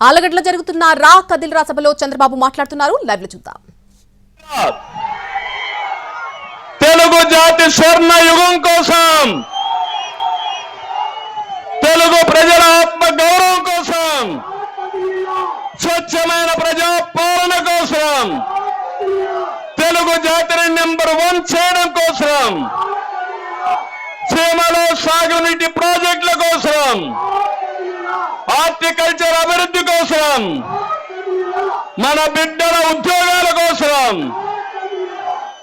ఆలగడ్డలో జరుగుతున్న రా కదిల్రా సభలో చంద్రబాబు మాట్లాడుతున్నారు. లైవ్లో చూద్దాం. తెలుగు జాతి స్వర్ణ యుగం కోసం తెలుగు ప్రజల ఆత్మ గౌరవం కోసం స్వచ్ఛమైన ప్రజా పాలన కోసం తెలుగు జాతిని నెంబర్ వన్ చేయడం కోసం సీమలో సాగునీటి ప్రాజెక్ట్ అగ్రికల్చర్ అభివృద్ధి కోసం మన బిడ్డల ఉద్యోగాల కోసం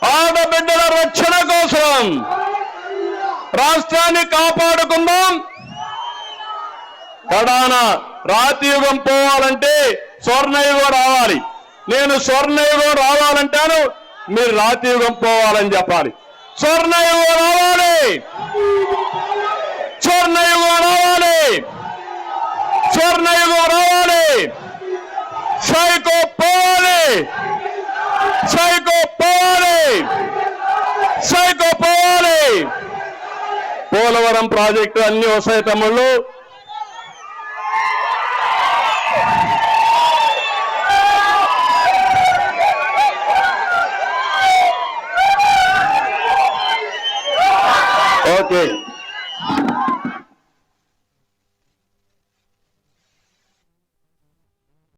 ఆడబిడ్డల రక్షణ కోసం రాష్ట్రాన్ని కాపాడుకుందాం. కడాన రాతియుగం పోవాలంటే స్వర్ణయుగం రావాలి. నేను స్వర్ణయుగం రావాలంటాను మీరు రాతియుగం పోవాలని చెప్పాలి. స్వర్ణయుగం రావాలి. స్వర్ణయుగం రావాలి. స్వర్ణయుగం రావాలి. సైకో పోవాలి. సైకో పోవాలి. సైకో పోవాలి. పోలవరం ప్రాజెక్టు అన్ని వస్తాయి తమ్ముళ్ళు. ఓకే.